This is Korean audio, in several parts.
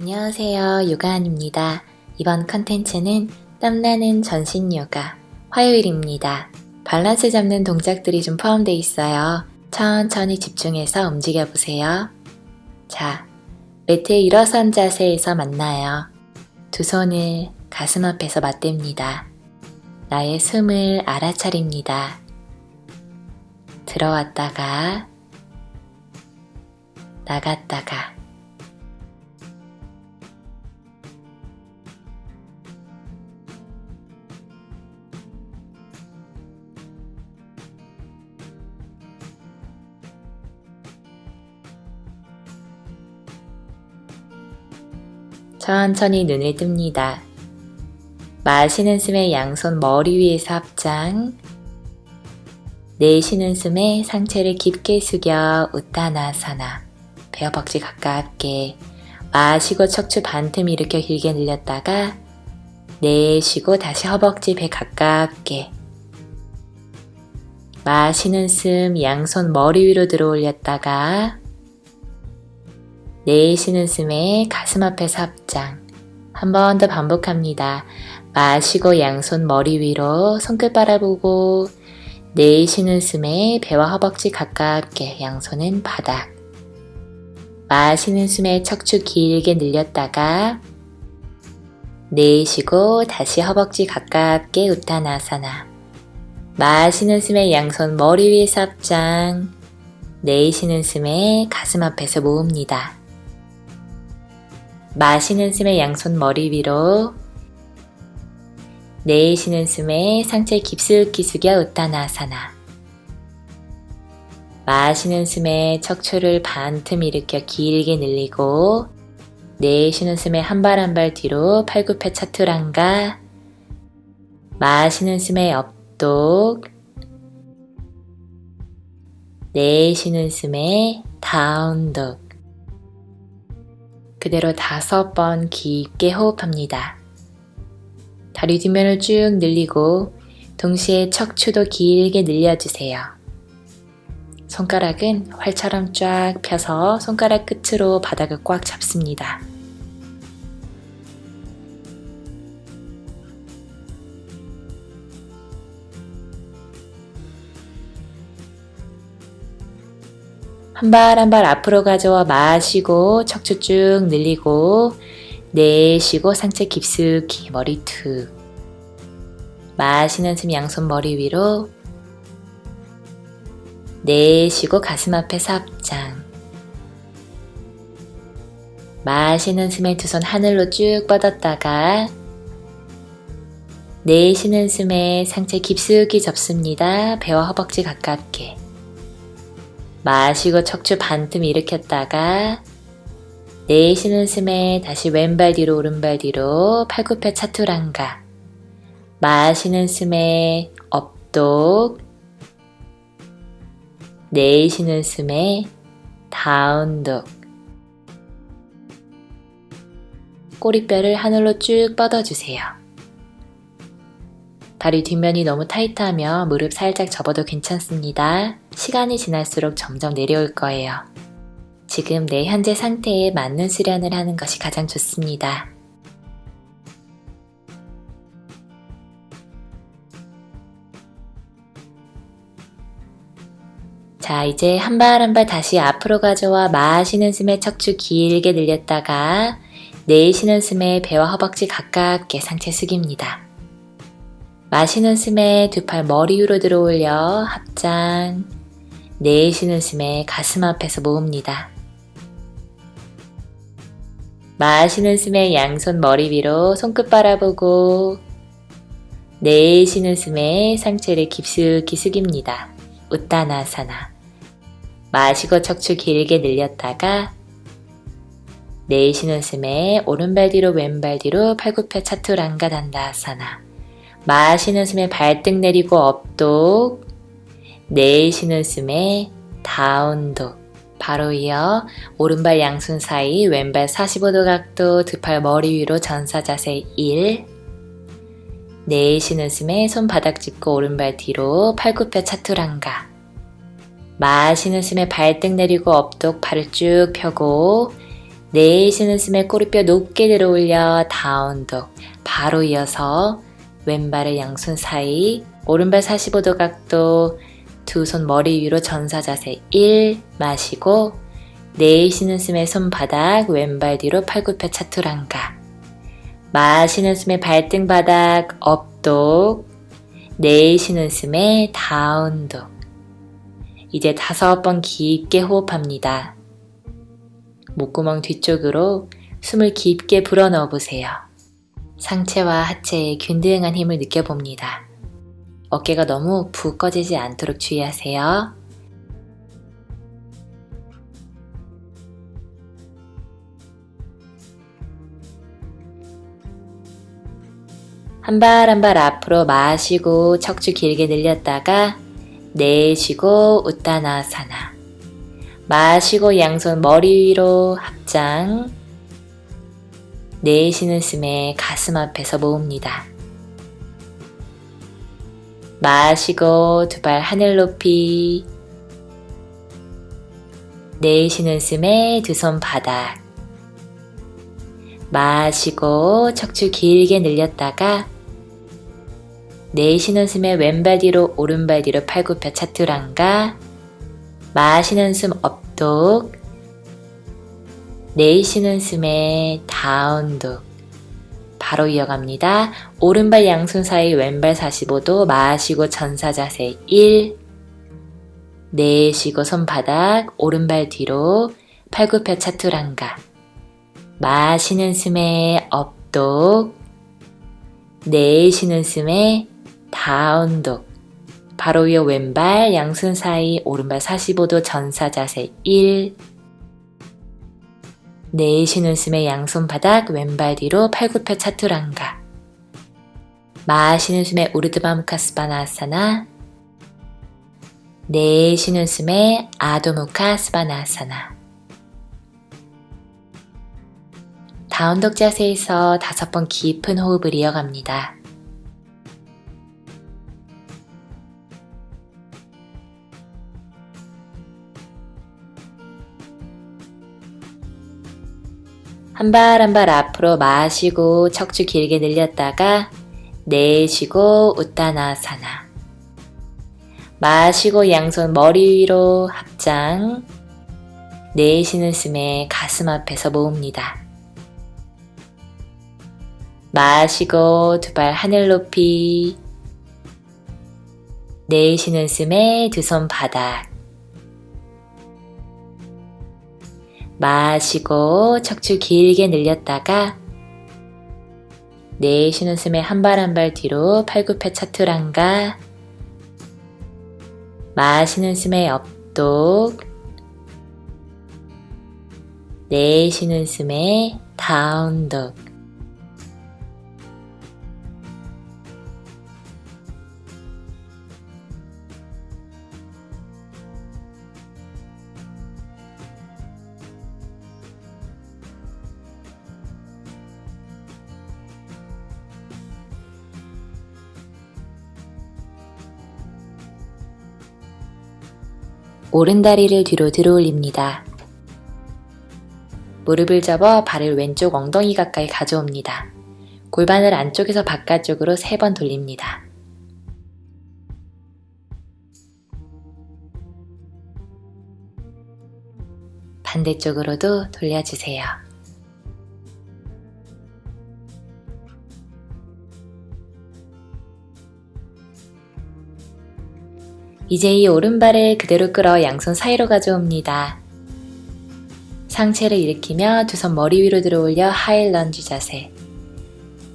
안녕하세요. 요가한입니다. 이번 컨텐츠는 땀나는 전신 요가 화요일입니다. 밸런스 잡는 동작들이 좀 포함되어 있어요. 천천히 집중해서 움직여 보세요. 자, 매트에 일어선 자세에서 만나요. 두 손을 가슴 앞에서 맞댑니다. 나의 숨을 알아차립니다. 들어왔다가 나갔다가 천천히 눈을 뜹니다. 마시는 숨에 양손 머리 위에서 합장. 내쉬는 숨에 상체를 깊게 숙여 우타나사나. 배어벅지 가깝게. 마시고 척추 반틈 일으켜 길게 늘렸다가 내쉬고 다시 허벅지 배 가깝게. 마시는 숨 양손 머리 위로 들어 올렸다가 내쉬는 숨에 가슴 앞에서 합장. 한 번 더 반복합니다. 마시고 양손 머리 위로 손끝 바라보고 내쉬는 숨에 배와 허벅지 가깝게 양손은 바닥. 마시는 숨에 척추 길게 늘렸다가 내쉬고 다시 허벅지 가깝게 우타나사나. 마시는 숨에 양손 머리 위에서 합장. 내쉬는 숨에 가슴 앞에서 모읍니다. 마시는 숨에 양손 머리 위로 내쉬는 숨에 상체 깊숙이 숙여 우타나사나 마시는 숨에 척추를 반틈 일으켜 길게 늘리고 내쉬는 숨에 한 발 한발 뒤로 팔굽혀 차투랑가 마시는 숨에 업독 내쉬는 숨에 다운독 그대로 다섯 번 깊게 호흡합니다. 다리 뒷면을 쭉 늘리고 동시에 척추도 길게 늘려주세요. 손가락은 활처럼 쫙 펴서 손가락 끝으로 바닥을 꽉 잡습니다. 한 발 한 발 앞으로 가져와 마시고 척추 쭉 늘리고 내쉬고 상체 깊숙이 머리 툭. 마시는 숨 양손 머리 위로 내쉬고 가슴 앞에 삽장. 마시는 숨에 두 손 하늘로 쭉 뻗었다가 내쉬는 숨에 상체 깊숙이 접습니다. 배와 허벅지 가깝게 마시고 척추 반틈 일으켰다가 내쉬는 숨에 다시 왼발 뒤로 오른발 뒤로 팔굽혀 차투랑가 마시는 숨에 업독 내쉬는 숨에 다운독 꼬리뼈를 하늘로 쭉 뻗어주세요. 다리 뒷면이 너무 타이트하면 무릎 살짝 접어도 괜찮습니다. 시간이 지날수록 점점 내려올 거예요. 지금 내 현재 상태에 맞는 수련을 하는 것이 가장 좋습니다. 자, 이제 한 발 한 발 다시 앞으로 가져와 마시는 숨에 척추 길게 늘렸다가 내쉬는 숨에 배와 허벅지 가깝게 상체 숙입니다. 마시는 숨에 두 팔 머리 위로 들어 올려 합장. 내쉬는 숨에 가슴 앞에서 모읍니다. 마시는 숨에 양손 머리 위로 손끝 바라보고 내쉬는 숨에 상체를 깊숙이 숙입니다. 우타나사나. 마시고 척추 길게 늘렸다가 내쉬는 숨에 오른발 뒤로 왼발 뒤로 팔굽혀 차투랑가 단다사나. 마시는 숨에 발등 내리고 업독. 내쉬는 숨에 다운독. 바로 이어 오른발 양손 사이 왼발 45도 각도 두 팔 머리 위로 전사 자세 1. 내쉬는 숨에 손바닥 짚고 오른발 뒤로 팔굽혀 차투랑가. 마시는 숨에 발등 내리고 업독 팔을 쭉 펴고 내쉬는 숨에 꼬리뼈 높게 들어올려 다운독. 바로 이어서 왼발을 양손 사이, 오른발 45도 각도, 두 손 머리 위로 전사 자세 1 마시고 내쉬는 숨에 손바닥, 왼발 뒤로 팔굽혀 차투랑가. 마시는 숨에 발등 바닥, 업독. 내쉬는 숨에 다운독. 이제 다섯 번 깊게 호흡합니다. 목구멍 뒤쪽으로 숨을 깊게 불어넣어 보세요. 상체와 하체의 균등한 힘을 느껴봅니다. 어깨가 너무 푹 꺼지지 않도록 주의하세요. 한발 한 발 앞으로 마시고 척추 길게 늘렸다가 내쉬고 우따나사나 마시고 양손 머리 위로 합장 내쉬는 숨에 가슴 앞에서 모읍니다. 마시고 두 발 하늘 높이 내쉬는 숨에 두 손 바닥 마시고 척추 길게 늘렸다가 내쉬는 숨에 왼발 뒤로 오른발 뒤로 팔굽혀 차투랑가 마시는 숨 업독 내쉬는 숨에 다운독. 바로 이어갑니다. 오른발 양손 사이 왼발 45도 마시고 전사 자세 1 내쉬고 손바닥 오른발 뒤로 팔굽혀 차투랑가. 마시는 숨에 업독. 내쉬는 숨에 다운독. 바로 위에 왼발 양손 사이 오른발 45도 전사 자세 1 내쉬는 숨에 양손 바닥 왼발 뒤로 팔굽혀 차투랑가. 마시는 숨에 우르드바무카스바나아사나. 내쉬는 숨에 아도무카스바나아사나. 다운독 자세에서 다섯 번 깊은 호흡을 이어갑니다. 한 발 한 발 앞으로 마시고 척추 길게 늘렸다가 내쉬고 우따나사나. 마시고 양손 머리 위로 합장. 내쉬는 숨에 가슴 앞에서 모읍니다. 마시고 두 발 하늘 높이. 내쉬는 숨에 두 손 바닥 마시고 척추 길게 늘렸다가 내쉬는 숨에 한 발 한 발 뒤로 팔굽혀 차투랑가 마시는 숨에 업독 내쉬는 숨에 다운독 오른 다리를 뒤로 들어 올립니다. 무릎을 접어 발을 왼쪽 엉덩이 가까이 가져옵니다. 골반을 안쪽에서 바깥쪽으로 세번 돌립니다. 반대쪽으로도 돌려주세요. 이제 이 오른발을 그대로 끌어 양손 사이로 가져옵니다. 상체를 일으키며 두 손 머리 위로 들어올려 하일 런지 자세.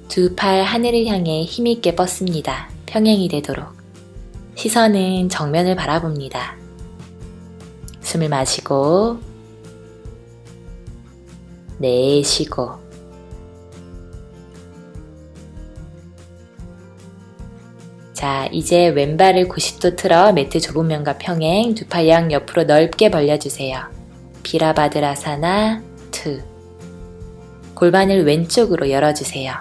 두 팔 하늘을 향해 힘있게 뻗습니다. 평행이 되도록. 시선은 정면을 바라봅니다. 숨을 마시고, 내쉬고, 자, 이제 왼발을 90도 틀어 매트 좁은 면과 평행 두 팔 양 옆으로 넓게 벌려주세요. 비라바드라사나 2 골반을 왼쪽으로 열어주세요.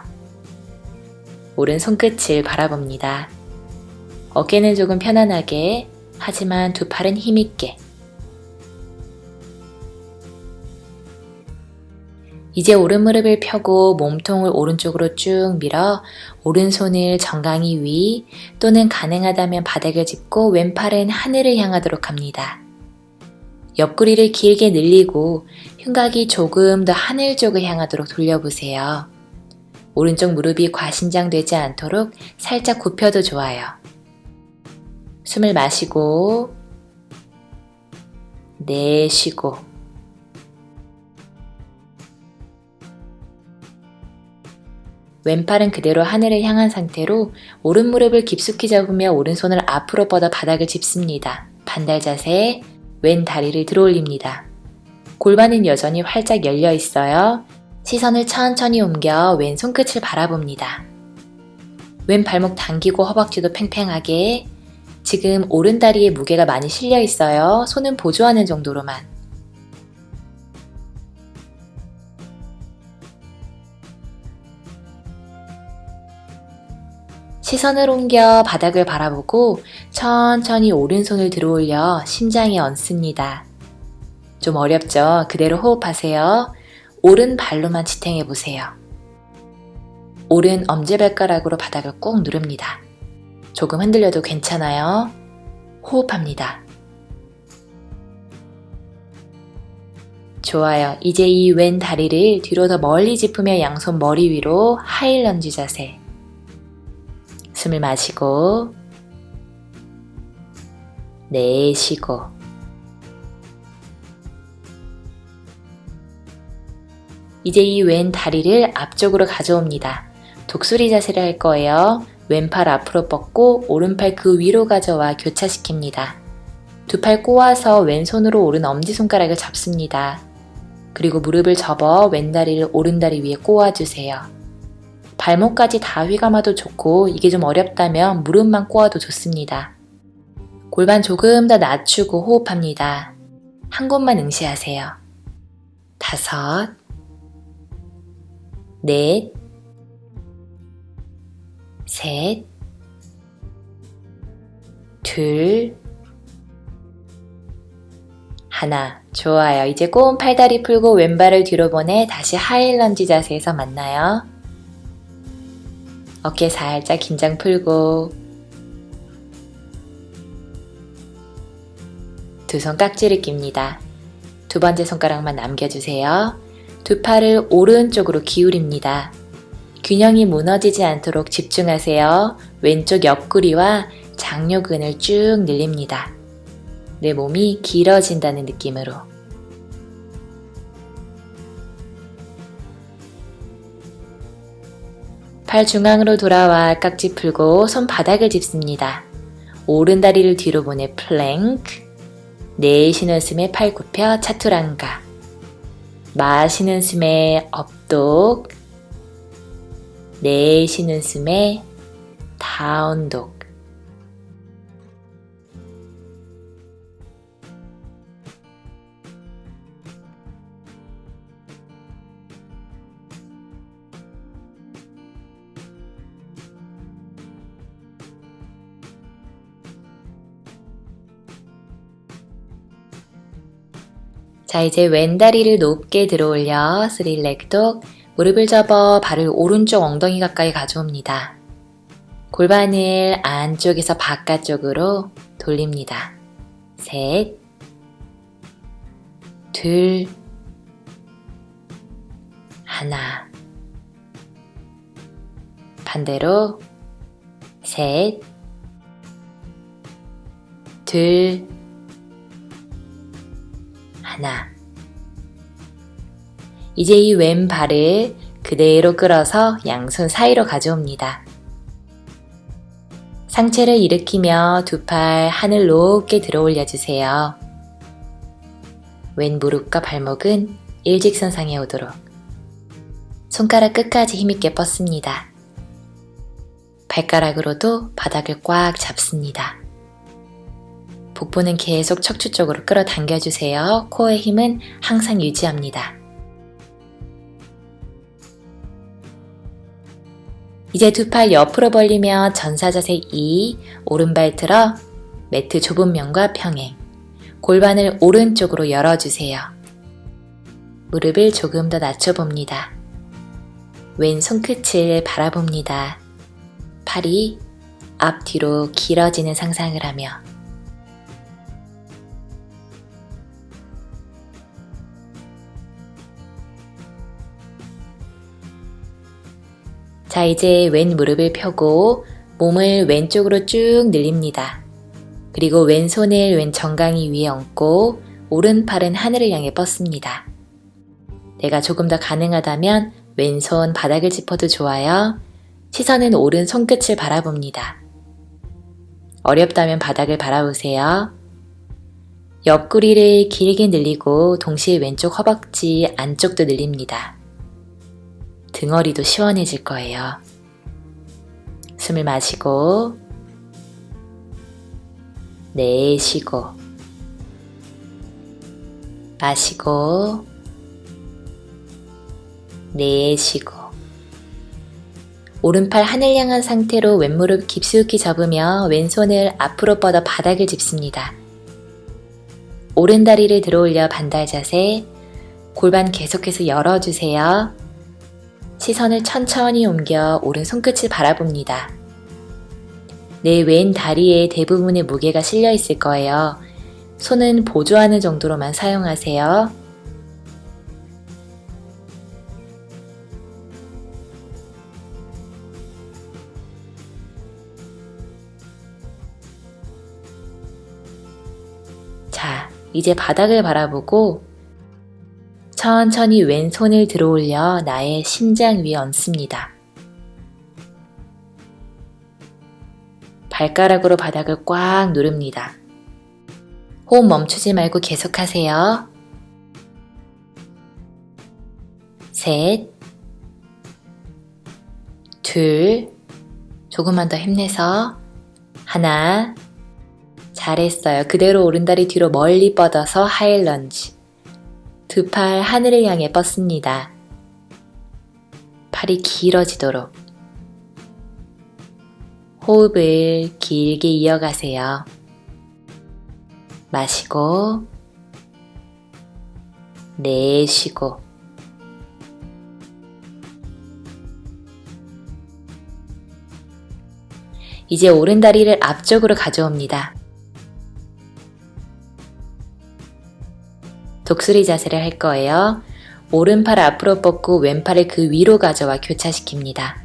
오른 손끝을 바라봅니다. 어깨는 조금 편안하게 하지만 두 팔은 힘있게 이제 오른 무릎을 펴고 몸통을 오른쪽으로 쭉 밀어 오른손을 정강이 위 또는 가능하다면 바닥을 짚고 왼팔은 하늘을 향하도록 합니다. 옆구리를 길게 늘리고 흉곽이 조금 더 하늘 쪽을 향하도록 돌려보세요. 오른쪽 무릎이 과신장되지 않도록 살짝 굽혀도 좋아요. 숨을 마시고 내쉬고 왼팔은 그대로 하늘을 향한 상태로 오른 무릎을 깊숙이 잡으며 오른손을 앞으로 뻗어 바닥을 짚습니다. 반달 자세, 왼 다리를 들어 올립니다. 골반은 여전히 활짝 열려 있어요. 시선을 천천히 옮겨 왼 손끝을 바라봅니다. 왼 발목 당기고 허벅지도 팽팽하게 지금 오른 다리에 무게가 많이 실려 있어요. 손은 보조하는 정도로만. 시선을 옮겨 바닥을 바라보고 천천히 오른손을 들어 올려 심장에 얹습니다. 좀 어렵죠? 그대로 호흡하세요. 오른 발로만 지탱해 보세요. 오른 엄지발가락으로 바닥을 꾹 누릅니다. 조금 흔들려도 괜찮아요. 호흡합니다. 좋아요. 이제 이 왼 다리를 뒤로 더 멀리 짚으며 양손 머리 위로 하일런지 자세. 숨을 마시고 내쉬고 이제 이 왼 다리를 앞쪽으로 가져옵니다. 독수리 자세를 할 거예요. 왼팔 앞으로 뻗고 오른팔 그 위로 가져와 교차시킵니다. 두 팔 꼬아서 왼손으로 오른 엄지손가락을 잡습니다. 그리고 무릎을 접어 왼다리를 오른다리 위에 꼬아주세요. 발목까지 다 휘감아도 좋고 이게 좀 어렵다면 무릎만 꼬아도 좋습니다. 골반 조금 더 낮추고 호흡합니다. 한 곳만 응시하세요. 다섯, 넷, 셋, 둘, 하나. 좋아요. 이제 꼬은 팔다리 풀고 왼발을 뒤로 보내 다시 하일 런지 자세에서 만나요. 어깨 살짝 긴장 풀고 두 손 깍지를 낍니다. 두 번째 손가락만 남겨주세요. 두 팔을 오른쪽으로 기울입니다. 균형이 무너지지 않도록 집중하세요. 왼쪽 옆구리와 장요근을 쭉 늘립니다. 내 몸이 길어진다는 느낌으로. 팔 중앙으로 돌아와 깍지 풀고 손 바닥을 짚습니다. 오른 다리를 뒤로 보내 플랭크. 내쉬는 숨에 팔 굽혀 차투랑가. 마시는 숨에 업독. 내쉬는 숨에 다운독. 자, 이제 왼다리를 높게 들어 올려 스릴렉독 무릎을 접어 발을 오른쪽 엉덩이 가까이 가져옵니다. 골반을 안쪽에서 바깥쪽으로 돌립니다. 셋, 둘, 하나. 반대로 셋, 둘, 하나. 이제 이 왼발을 그대로 끌어서 양손 사이로 가져옵니다. 상체를 일으키며 두 팔 하늘 높게 들어 올려주세요. 왼 무릎과 발목은 일직선상에 오도록 손가락 끝까지 힘있게 뻗습니다. 발가락으로도 바닥을 꽉 잡습니다. 복부는 계속 척추 쪽으로 끌어당겨주세요. 코어의 힘은 항상 유지합니다. 이제 두 팔 옆으로 벌리며 전사 자세 2, 오른발 틀어 매트 좁은 면과 평행. 골반을 오른쪽으로 열어주세요. 무릎을 조금 더 낮춰봅니다. 왼 손끝을 바라봅니다. 팔이 앞뒤로 길어지는 상상을 하며 자, 이제 왼 무릎을 펴고 몸을 왼쪽으로 쭉 늘립니다. 그리고 왼손을 왼 정강이 위에 얹고 오른팔은 하늘을 향해 뻗습니다. 내가 조금 더 가능하다면 왼손 바닥을 짚어도 좋아요. 시선은 오른 손끝을 바라봅니다. 어렵다면 바닥을 바라보세요. 옆구리를 길게 늘리고 동시에 왼쪽 허벅지 안쪽도 늘립니다. 등허리도 시원해질 거예요. 숨을 마시고 내쉬고 마시고 내쉬고 오른팔 하늘 향한 상태로 왼무릎 깊숙이 접으며 왼손을 앞으로 뻗어 바닥을 짚습니다. 오른 다리를 들어 올려 반달 자세 골반 계속해서 열어주세요. 시선을 천천히 옮겨 오른 손끝을 바라봅니다. 내 왼 다리에 대부분의 무게가 실려 있을 거예요. 손은 보조하는 정도로만 사용하세요. 자, 이제 바닥을 바라보고 천천히 왼손을 들어 올려 나의 심장 위에 얹습니다. 발가락으로 바닥을 꽉 누릅니다. 호흡 멈추지 말고 계속하세요. 셋, 둘, 조금만 더 힘내서 하나, 잘했어요. 그대로 오른다리 뒤로 멀리 뻗어서 하일 런지. 두 팔 하늘을 향해 뻗습니다. 팔이 길어지도록. 호흡을 길게 이어가세요. 마시고, 내쉬고, 이제 오른 다리를 앞쪽으로 가져옵니다. 독수리 자세를 할 거예요. 오른팔 앞으로 뻗고 왼팔을 그 위로 가져와 교차시킵니다.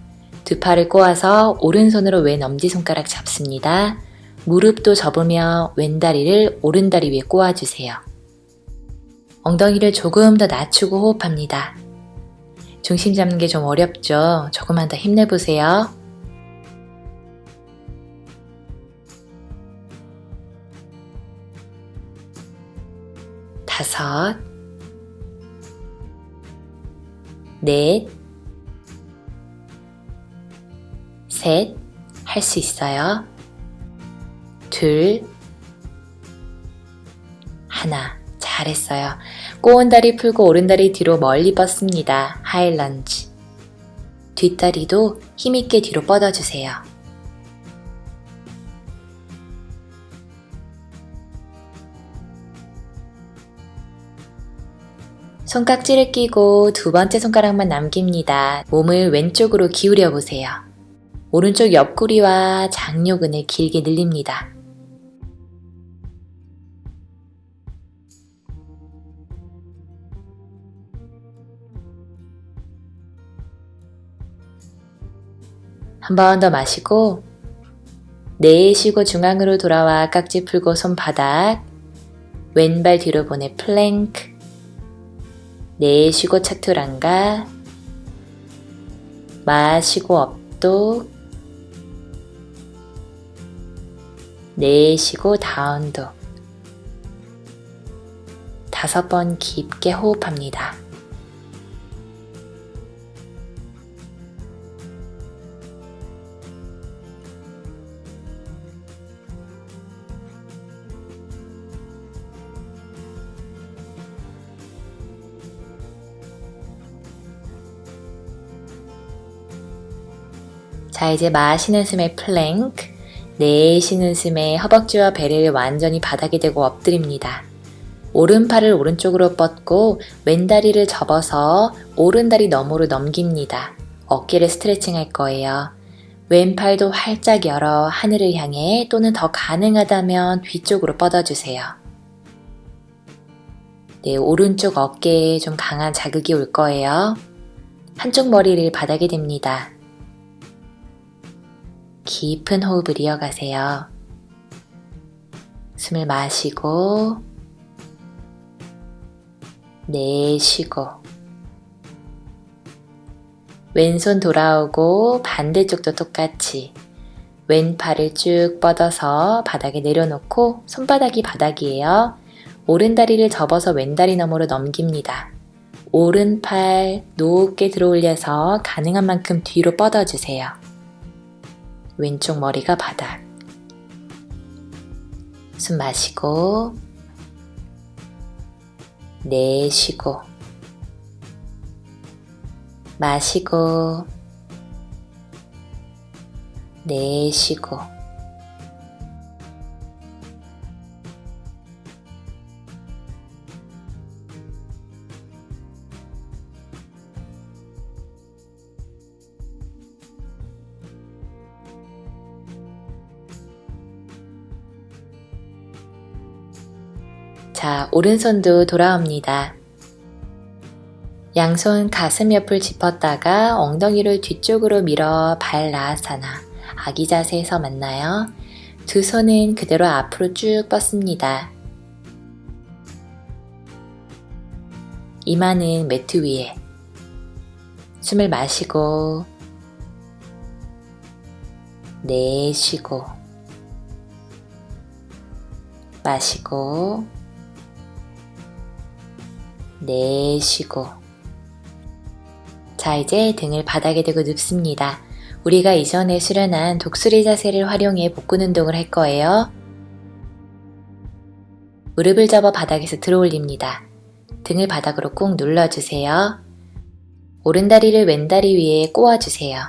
두 팔을 꼬아서 오른손으로 왼 엄지손가락 잡습니다. 무릎도 접으며 왼다리를 오른다리 위에 꼬아주세요. 엉덩이를 조금 더 낮추고 호흡합니다. 중심 잡는 게 좀 어렵죠? 조금만 더 힘내보세요. 다섯, 넷, 셋, 할 수 있어요. 둘, 하나, 잘했어요. 꼬은 다리 풀고 오른 다리 뒤로 멀리 뻗습니다. 하일런지. 뒷다리도 힘있게 뒤로 뻗어주세요. 손깍지를 끼고 두 번째 손가락만 남깁니다. 몸을 왼쪽으로 기울여 보세요. 오른쪽 옆구리와 장요근을 길게 늘립니다. 한 번 더 마시고 내쉬고 중앙으로 돌아와 깍지 풀고 손바닥 왼발 뒤로 보내 플랭크 내쉬고 차투란가. 마시고 업도. 내쉬고 다운도. 다섯 번 깊게 호흡합니다. 자, 이제 마시는 숨에 플랭크, 내쉬는 숨에 허벅지와 배를 완전히 바닥에 대고 엎드립니다. 오른팔을 오른쪽으로 뻗고 왼다리를 접어서 오른다리 너머로 넘깁니다. 어깨를 스트레칭 할 거예요. 왼팔도 활짝 열어 하늘을 향해 또는 더 가능하다면 뒤쪽으로 뻗어주세요. 네, 오른쪽 어깨에 좀 강한 자극이 올 거예요. 한쪽 머리를 바닥에 댑니다. 깊은 호흡을 이어가세요. 숨을 마시고, 내쉬고, 왼손 돌아오고 반대쪽도 똑같이 왼팔을 쭉 뻗어서 바닥에 내려놓고 손바닥이 바닥이에요. 오른 다리를 접어서 왼 다리 너머로 넘깁니다. 오른팔 높게 들어 올려서 가능한 만큼 뒤로 뻗어주세요. 왼쪽 머리가 바닥. 숨 마시고, 내쉬고, 마시고, 내쉬고, 자, 오른손도 돌아옵니다. 양손 가슴 옆을 짚었다가 엉덩이를 뒤쪽으로 밀어 발 나아사나 아기 자세에서 만나요. 두 손은 그대로 앞으로 쭉 뻗습니다. 이마는 매트 위에 숨을 마시고 내쉬고 마시고 내쉬고 자 이제 등을 바닥에 대고 눕습니다. 우리가 이전에 수련한 독수리 자세를 활용해 복근 운동을 할 거예요. 무릎을 접어 바닥에서 들어 올립니다. 등을 바닥으로 꾹 눌러주세요. 오른다리를 왼다리 위에 꼬아주세요.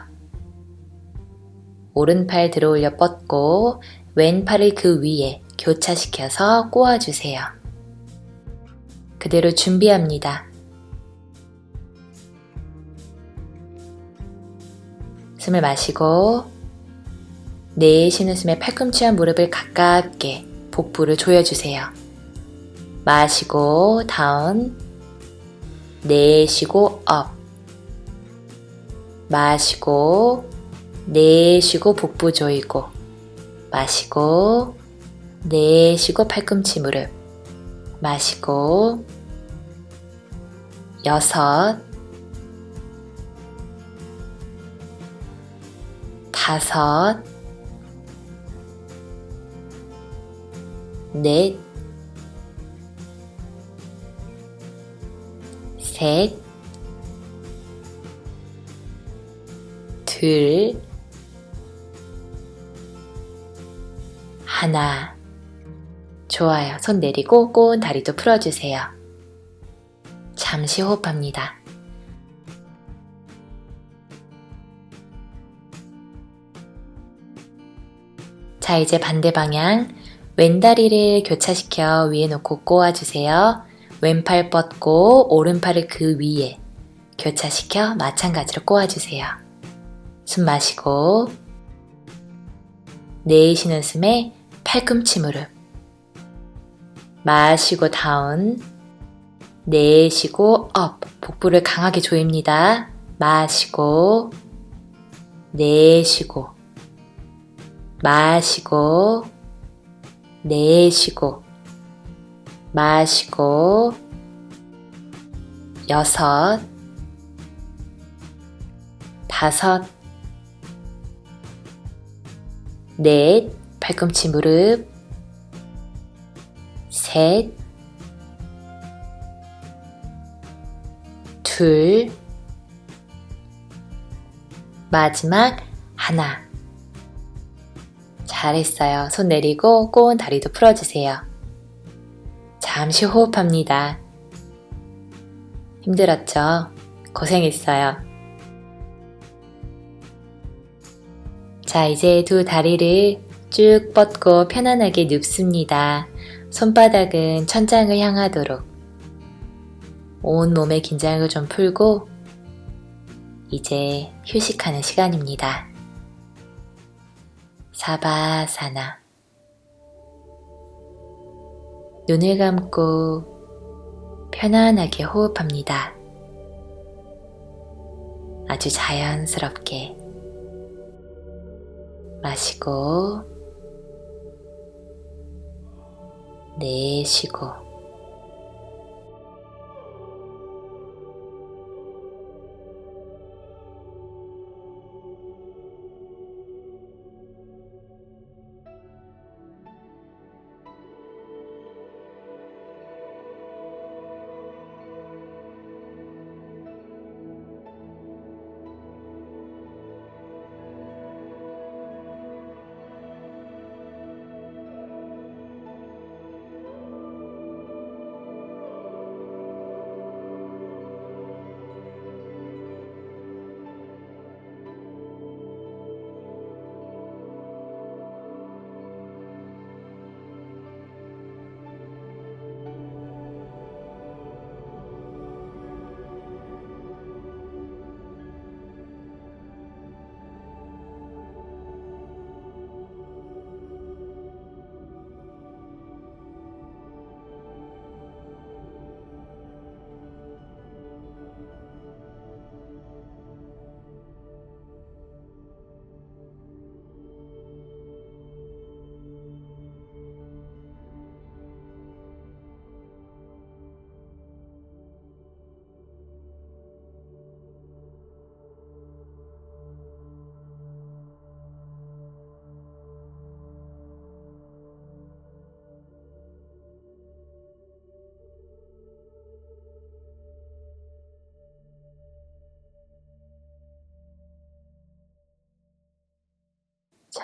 오른팔 들어 올려 뻗고 왼팔을 그 위에 교차시켜서 꼬아주세요. 그대로 준비합니다. 숨을 마시고 내쉬는 숨에 팔꿈치와 무릎을 가깝게 복부를 조여주세요. 마시고 다운 내쉬고 업 마시고 내쉬고 복부 조이고 마시고 내쉬고 팔꿈치 무릎 마시고 여섯 다섯 넷 셋, 둘, 하나. 좋아요. 손 내리고 꼬은 다리도 풀어주세요. 잠시 호흡합니다. 자, 이제 반대 방향. 왼다리를 교차시켜 위에 놓고 꼬아주세요. 왼팔 뻗고 오른팔을 그 위에 교차시켜 마찬가지로 꼬아주세요. 숨 마시고 내쉬는 숨에 팔꿈치 무릎 마시고 다운 내쉬고 업 복부를 강하게 조입니다. 마시고 내쉬고 마시고 내쉬고 마시고 여섯 다섯 넷 팔꿈치 무릎 셋 둘, 마지막 하나. 잘했어요. 손 내리고 꼬은 다리도 풀어주세요. 잠시 호흡합니다. 힘들었죠? 고생했어요. 자, 이제 두 다리를 쭉 뻗고 편안하게 눕습니다. 손바닥은 천장을 향하도록 온 몸의 긴장을 좀 풀고 이제 휴식하는 시간입니다. 사바사나 눈을 감고 편안하게 호흡합니다. 아주 자연스럽게 마시고 내쉬고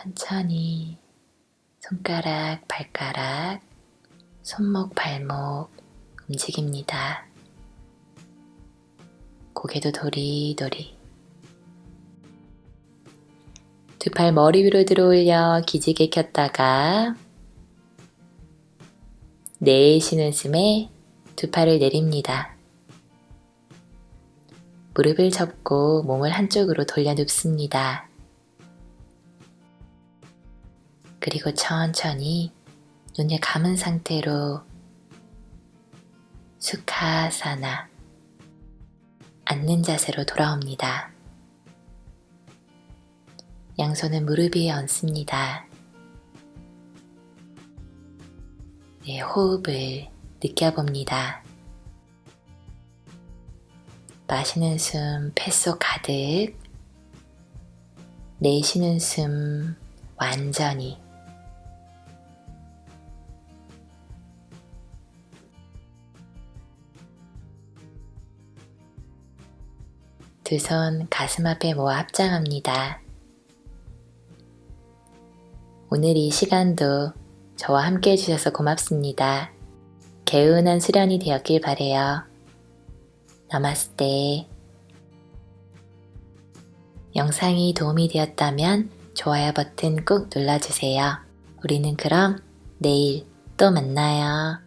천천히 손가락, 발가락, 손목, 발목 움직입니다. 고개도 도리도리. 두 팔 머리 위로 들어 올려 기지개 켰다가 내쉬는 숨에 두 팔을 내립니다. 무릎을 접고 몸을 한쪽으로 돌려 눕습니다. 그리고 천천히 눈을 감은 상태로 수카사나 앉는 자세로 돌아옵니다. 양손은 무릎 위에 얹습니다. 네, 호흡을 느껴봅니다. 마시는 숨 폐 속 가득, 내쉬는 숨 완전히 두 손 가슴 앞에 모아 합장합니다. 오늘 이 시간도 저와 함께 해주셔서 고맙습니다. 개운한 수련이 되었길 바래요. 나마스테. 영상이 도움이 되었다면 좋아요 버튼 꾹 눌러주세요. 우리는 그럼 내일 또 만나요.